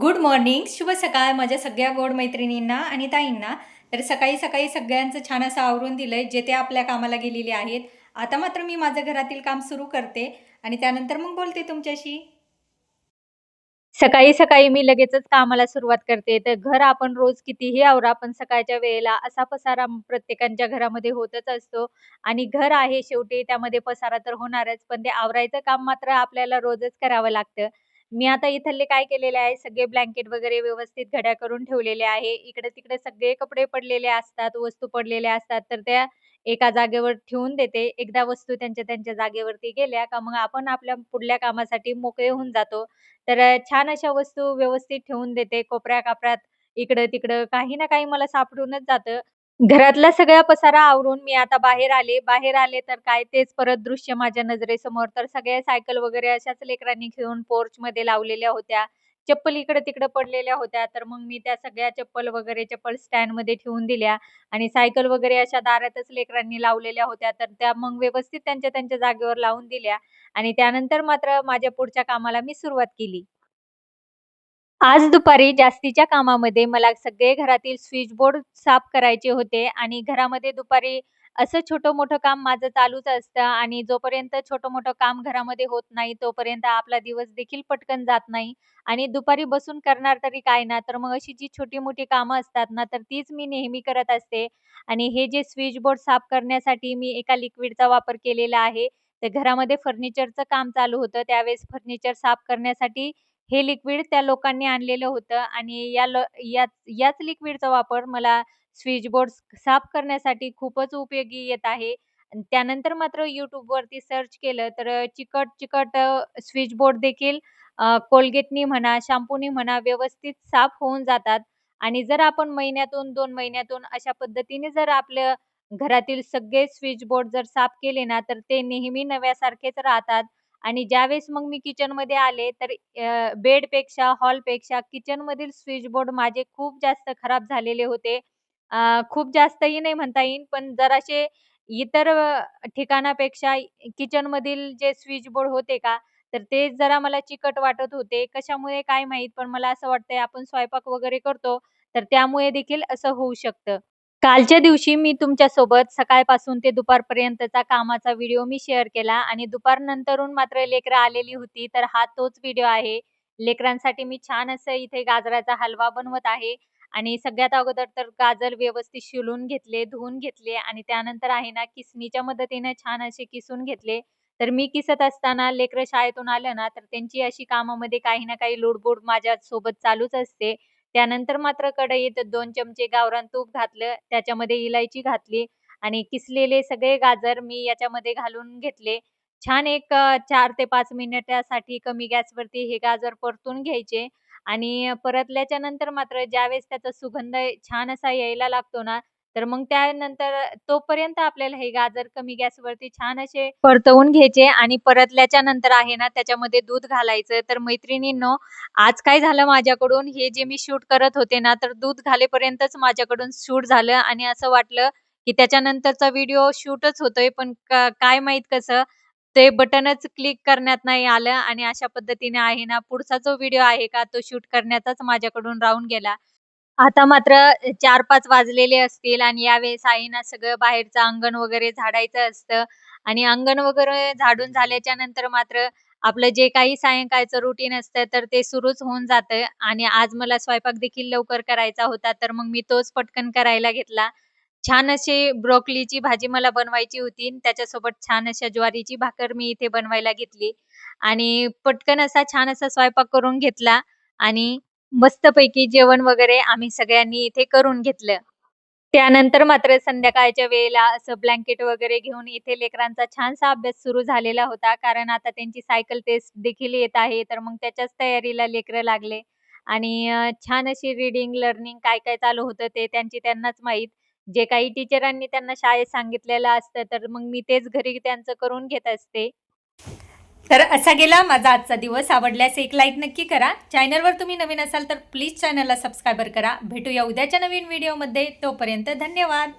Good morning शुभ सकाळ माझ्या सगळ्या गोड मैत्रिणींना आणि ताईंना. तर सकाळी सकाळी सगळ्यांचं छान असं आवरून दिलं आहे जे ते आपल्या कामाला गेलेले आहेत. आता मात्र मी माझं घरातील काम सुरू करते आणि त्यानंतर मग बोलते तुमच्याशी. सकाळी सकाळी मी लगेचच कामाला सुरुवात करते. तर घर आपण रोज कितीही आवरा पण सकाळच्या वेळेला असा पसारा प्रत्येकांच्या घरामध्ये होतच असतो. आणि घर आहे शेवटी त्यामध्ये पसारा तर होणारच पण ते आवरायचं काम मात्र आपल्याला रोजच करावं लागतं. मी आता इथले काय केलेले आहे? सगळे ब्लँकेट वगैरे व्यवस्थित घड्या करून ठेवलेले आहे. इकडे तिकडे सगळे कपडे पडलेले असतात वस्तू पडलेल्या असतात. तर त्या एका जागेवर ठेवून देते. एकदा वस्तू त्यांच्या त्यांच्या जागेवरती गेल्या का मग आपण आपल्या पुढल्या कामासाठी मोकळे होऊन जातो. तर छान अशा वस्तू व्यवस्थित ठेवून देते. कोपऱ्या कापऱ्यात इकडं तिकडं काही ना काही मला सापडूनच जातं. घरातला सगळा पसारा आवरून मी आता बाहेर आले. बाहेर आले तर काय? तेच परत दृश्य माझ्या नजरेसमोर. तर सगळ्या सायकल वगैरे अशाच लेकरांनी घेऊन पोर्च मध्ये लावलेल्या होत्या. चप्पल इकडे तिकडे पडलेल्या होत्या. तर मग मी त्या सगळ्या चप्पल वगैरे चप्पल स्टँडमध्ये ठेवून दिल्या आणि सायकल वगैरे अशा दारातच लेकरांनी लावलेल्या होत्या. तर त्या मग व्यवस्थित त्यांच्या त्यांच्या जागेवर लावून दिल्या आणि त्यानंतर मात्र माझ्या पुढच्या कामाला मी सुरुवात केली. आज दुपारी जास्तीच्या कामामध्ये मला सगळे घरातील स्विच बोर्ड साफ करायचे होते आणि घरामध्ये दुपारी असं छोटं मोठं काम माझं चालूच असतं आणि जोपर्यंत छोटं मोठं काम घरामध्ये होत नाही तोपर्यंत आपला दिवस देखील पटकन जात नाही. आणि दुपारी बसून करणार तरी काय ना तर मग अशी जी छोटी मोठी कामं असतात ना तर तीच मी नेहमी करत असते. आणि हे जे स्विच बोर्ड साफ करण्यासाठी मी एका लिक्विडचा वापर केलेला आहे तर घरामध्ये फर्निचरचं काम चालू होतं त्यावेळेस फर्निचर साफ करण्यासाठी हे लिक्विड त्या लोकांनी आणलेलं होतं आणि या ल याच याच लिक्विडचा वापर मला स्विच बोर्ड साफ करण्यासाठी खूपच उपयोगी येत आहे. त्यानंतर मात्र यूट्यूबवरती सर्च केलं तर चिकट-चिकट स्विच बोर्ड देखील कोलगेटनी म्हणा, शॅम्पूनी म्हणा व्यवस्थित साफ होऊन जातात आणि जर आपण महिन्यातून दोन महिन्यातून अशा पद्धतीने जर आपलं घरातील सगळे स्विच बोर्ड जर साफ केले ना, तर ते नेहमी नव्यासारखेच राहतात आणि ज्यावेळेस मग मी किचनमध्ये आले तर बेडपेक्षा, हॉलपेक्षा किचनमधील स्विच बोर्ड माझे खूप जास्त खराब झालेले होते. खूप जास्तही नाही म्हणता येईल, पण जराशे इतर ठिकाणापेक्षा किचनमधील जे स्विच बोर्ड होते का, तर ते जरा मला चिकट वाटत होते. कशामुळे काय माहीत, पण मला असं वाटतंय आपण स्वयंपाक वगैरे करतो, तर त्यामुळे देखील असं होऊ शकतं. कालच्या दिवशी मी तुमच्यासोबत सकाळपासून ते दुपारपर्यंतचा कामाचा व्हिडिओ मी शेअर केला आणि दुपारनंतरून मात्र लेकरं आलेली होती, तर हा तोच व्हिडिओ आहे. लेकरांसाठी मी छान असं इथे गाजराचा हलवा बनवत आहे आणि सगळ्यात अगोदर तर गाजर व्यवस्थित शिलून घेतले, धुवून घेतले आणि त्यानंतर आहे ना किसणीच्या मदतीने छान असे किसून घेतले. तर मी किसत असताना लेकरं शाळेतून आलं ना, तर त्यांची अशी कामामध्ये काही ना काही लोडबोड माझ्या सोबत चालूच असते. त्यानंतर मात्र कढईत दोन चमचे गावरान तूप घातलं, त्याच्यामध्ये इलायची घातली आणि किसलेले सगळे गाजर मी याच्यामध्ये घालून घेतले. छान एक चार ते पाच मिनिटासाठी कमी गॅसवरती हे गाजर परतून घ्यायचे आणि परतल्याच्या नंतर मात्र ज्यावेळेस त्याचा सुगंध छान असा यायला लागतो ना, तर मग त्यानंतर तोपर्यंत आपल्याला हे गाजर कमी गॅसवरती छान असे परतवून घ्यायचे आणि परतल्याच्या नंतर आहे ना, त्याच्यामध्ये दूध घालायचं. तर मैत्रिणींनो, आज काय झालं माझ्याकडून, हे जे मी शूट करत होते ना, तर दूध घालेपर्यंतच माझ्याकडून शूट झालं आणि असं वाटलं, की त्याच्यानंतरचा व्हिडिओ शूटच होतोय, पण काय माहीत कसं ते बटनच क्लिक करण्यात नाही आलं आणि अशा पद्धतीने आहे ना, पुढचा जो व्हिडिओ आहे का, तो शूट करण्याचाच माझ्याकडून राहून गेला. आता मात्र चार पाच वाजलेले असतील आणि यावेळेस आईना सगळं बाहेरचं अंगण वगैरे झाडायचं असतं. आणि अंगण वगैरे झाडून झाल्याच्यानंतर मात्र आपलं जे काही सायंकाळचं रुटीन असतं, तर ते सुरूच होऊन जातं. आणि आज मला स्वयंपाक देखील लवकर करायचा होता, तर मग मी तोच पटकन करायला घेतला. छान अशी ब्रोकलीची भाजी मला बनवायची होती त्याच्यासोबत छान अशा ज्वारीची भाकर मी इथे बनवायला घेतली. आणि पटकन असा छान असा स्वयंपाक करून घेतला. आणि मस्तपैकी जेवण वगैरे आम्ही सगळ्यांनी इथे करून घेतलं. त्यानंतर मात्र संध्याकाळच्या वेळेला असं ब्लँकेट वगैरे घेऊन इथे लेकरांचा छानसा अभ्यास सुरू झालेला होता. कारण आता त्यांची सायकल टेस्ट देखील येत आहे, तर मग त्याच्याच तयारीला लेकरं लागले आणि छान अशी रीडिंग, लर्निंग काय-काय चालू होतं ते त्यांची त्यांनाच माहीत. जे काही टीचरांनी त्यांना शाळेत सांगितलेलं असतं, तर मग मी तेच घरी त्यांचं करून घेत असते. तर असा गेला माझा आजचा दिवस. आवडल्यास एक लाईक नक्की करा. चॅनलवर तुम्ही नवीन असाल तर प्लीज चॅनलला सबस्क्रायबर करा. भेटूया उद्याच्या नवीन व्हिडिओमध्ये. तोपर्यंत धन्यवाद.